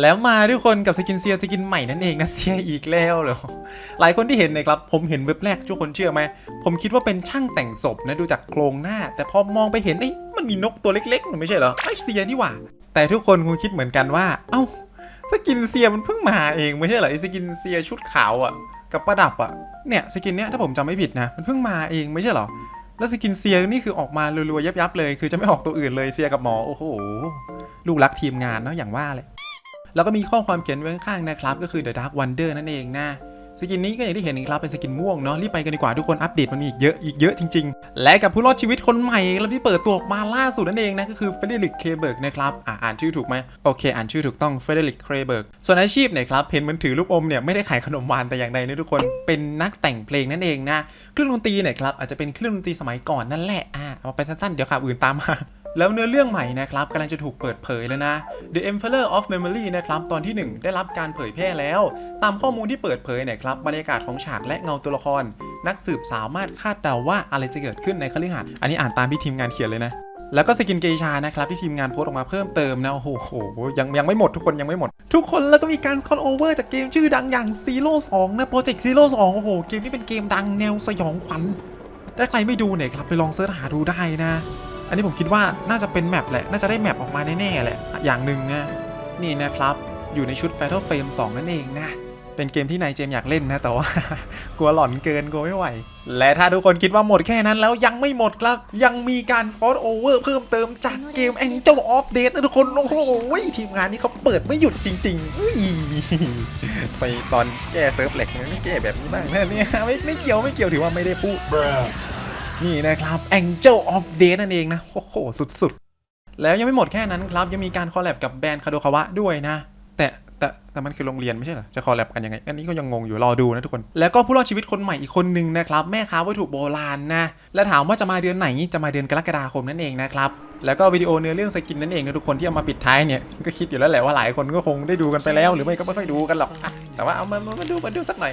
แล้วมาทุกคนกับสกินเซียสกินใหม่นั่นเองนะเซียอีกแล้วเหรอหลายคนที่เห็นนะครับผมเห็นเว็บแรกทุกคนเชื่อไหมผมคิดว่าเป็นช่างแต่งศพนะดูจากโครงหน้า แต่พอมองไปเห็นเอ้ยมันมีนกตัวเล็กๆมันไม่ใช่เหรอไอเซียนี่หว่า แต่ทุกคนคงคิดเหมือนกันว่า เอ้าสกินเซียมันเพิ่งมาเองไม่ใช่เหรอไอสกินเซียชุดขาวอะ่ะกับประดับอะ่ะเนี่ยสกินเนี้ยถ้าผมจำไม่ผิดนะมันเพิ่งมาเองไม่ใช่เหรอแล้วสกินเซียนี่คือออกมารัวๆยับๆเลย คือจะไม่ออกตัวอื่นเลยเซียกับหมอโอ้โหลูกรักทีมงานเนาะอย่างว่าเลย แล้วก็มีข้อความเขียนไว้ข้างๆนะครับ ก็คือ The Dark Wonder นั่นเองนะสกินนี้ก็อย่างที่เห็นนะครับเป็นสกินม่วงเนาะรีบไปกันดีกว่าทุกคนอัปเดตมันมีอีกเยอะอีกเยอะจริงๆ และกับผู้รอดชีวิตคนใหม่แล้วที่เปิดตัวออกมาล่าสุดนั่นเองนะก็คือเฟเดริกเคเบิร์กนะครับอ่าอ่านชื่อถูกไหมโอเค อ่านชื่อถูกต้องเฟเดริกเคเบิร์กส่วนอาชีพเนี่ยครับเห็นมันถือลูกอมเนี่ยไม่ได้ขายขนมหวานแต่อย่างใดนะทุกคนเป็นนักแต่งเพลงนั่นเองนะเครื่องดนตรีเนี่ยครับอาจจะเป็นเครื่องดนตรีสมัยก่อนนั่นแหละอ่าเอาไปสั้นๆเดี๋ยวข่าวอื่นตามมา แล้วเนื้อเรื่องใหม่นะครับกำลังจะถูกเปิดเผยแล้วนะ The Emperor of Memory นะครับตอนที่ 1 ได้รับการเผยแพร่แล้ว ตามข้อมูลที่เปิดเผยเนี่ยครับบรรยากาศของฉากและเงาตัวละคร นักสืบสามารถคาดเดาว่าอะไรจะเกิดขึ้นในคฤหาสน์อันนี้อ่านตามที่ทีมงานเขียนเลยนะแล้วก็สกินเกชานะครับที่ทีมงานโพสต์ออกมาเพิ่มเติมนะโอ้โหยังยังไม่หมดทุกคนยังไม่หมด ทุกคนแล้วก็มีการคอนโอเวอร์จากเกมชื่อดังอย่าง Zero 2 นะโปรเจกต์ Zero 2 โอ้โห เกมนี้เป็นเกมดังแนวสยองขวัญถ้าใครไม่ดูเนี่ยครับไปลองเสิร์ชหาดูได้นะ อันนี้ผมคิดว่าน่าจะเป็นแมปแหละ น่าจะได้แมปออกมาแน่ๆแหละ อย่างหนึ่งนะนี่นะครับ อยู่ในชุด Fatal Frame 2 นั่นเองนะ เป็นเกมที่นายเจมอยากเล่นนะ แต่ว่า กลัวหลอนเกินกลัวไม่ไหว และถ้าทุกคนคิดว่าหมดแค่นั้นแล้วยังไม่หมดครับ ยังมีการฟอสโอเวอร์เพิ่มเติมจากเกม Angel of Death นะทุกคน โอ้โห ทีมงานนี้เขาเปิดไม่หยุดจริงๆอุ้ยไปตอนแก้เซิร์ฟเหล็กมันไม่แก้แบบนี้บ้างนะเนี่ยไม่ไม่เกี่ยวไม่เกี่ยวถือว่าไม่ได้พูด นี่นะครับ Angel of Death นั่นเองนะโอ้โหสุดๆ แล้วยังไม่หมดแค่นั้นครับ ยังมีการคอลแลบกับแบรนด์คาโดคาวะด้วยนะ แต่แต่แต่มันคือโรงเรียนไม่ใช่เหรอ จะคอลแลบกันยังไง อันนี้ก็ยังงงอยู่รอดูนะทุกคน แล้วก็ผู้รอดชีวิตคนใหม่อีกคนนึงนะครับ แม่ค้าวัตถุโบราณนะ และถามว่าจะมาเดือนไหนจะมาเดือนกรกฎาคมนั่นเองนะครับ แล้วก็วิดีโอเนื้อเรื่องสกินนั่นเองนะทุกคนที่เอามาปิดท้ายเนี่ยก็คิดอยู่แล้วแหละว่าหลายคนก็คงได้ดูกันไปแล้ว หรือไม่ก็ไม่ค่อยดูกันหรอกอะแต่ว่าเอามามามาดูมาดูสักหน่อย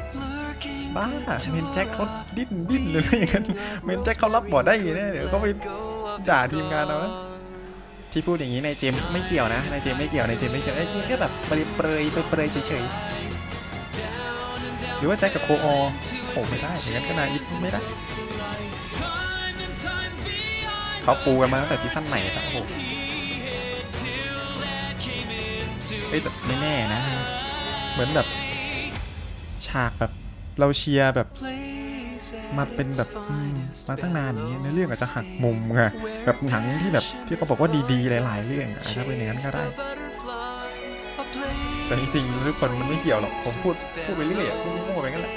บ้าเมนแจ็คเขาดิ้นดิ้นเลยไม่อย่างนั้นเมนแจ็คเขารับบอดได้แน่เดี๋ยวเขาไปด่าทีมงานเรานะที่พูดอย่างนี้นายเจมส์ไม่เกี่ยวนะนายเจมส์ไม่เกี่ยวนายเจมส์ไม่เกี่ยวนายเจมส์แค่แบบเปรยเปรยเปรยเฉยๆหรือว่าแจ็คกับโคอโอ้ไม่ได้อย่างนั้นก็นาอีฟไม่ได้เขาปูกันมาตั้งแต่ซีซั่นไหนครับโอ้โหเอ้ยแต่ไม่แน่นะ เหมือนแบบ ฉากแบบ เราเชียร์แบบมาเป็นแบบอืมมาตั้งนานอย่างเงี้ยเนื้อเรื่องอาจจะหักมุมไงแบบหนังที่แบบที่เขาบอกว่าดีๆ หลาย ๆ เรื่องอะอาจจะเป็นอย่างนั้นก็ได้ แต่จริงๆทุกคนมันไม่เกี่ยวหรอกผมพูดพูดไปเรื่อยอะพูดมั่วไปงั้นแหละ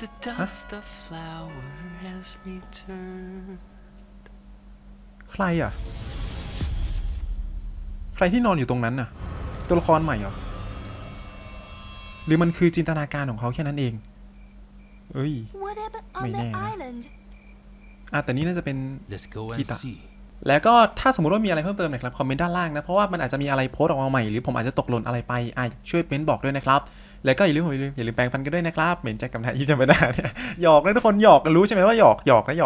To dust the flower has returned. ใครอะ ใครที่นอนอยู่ตรงนั้นน่ะ ตัวละครใหม่เหรอ หรือมันคือจินตนาการของเขาแค่นั้นเอง เอ้ย What happened Mày on nè. the island? อะแต่นี่น่าจะเป็น Let's go and Kita. see. แล้วก็ถ้าสมมติว่ามีอะไรเพิ่มเติมนะครับคอมเมนต์ด้านล่างนะ เพราะว่ามันอาจจะมีอะไรโพสต์ออกมาใหม่หรือผมอาจจะตกหล่นอะไรไปอะช่วยเม้นบอกด้วยนะครับ แล้วก็อย่าลืมอย่าลืมอย่าลืมแปรงฟันกันด้วยนะครับเหม็นใจกับนายยิ้มธรรมดาเนี่ยหยอกนะทุกคนหยอกกันรู้ใช่ไหมว่าหยอกหยอกนะหยอก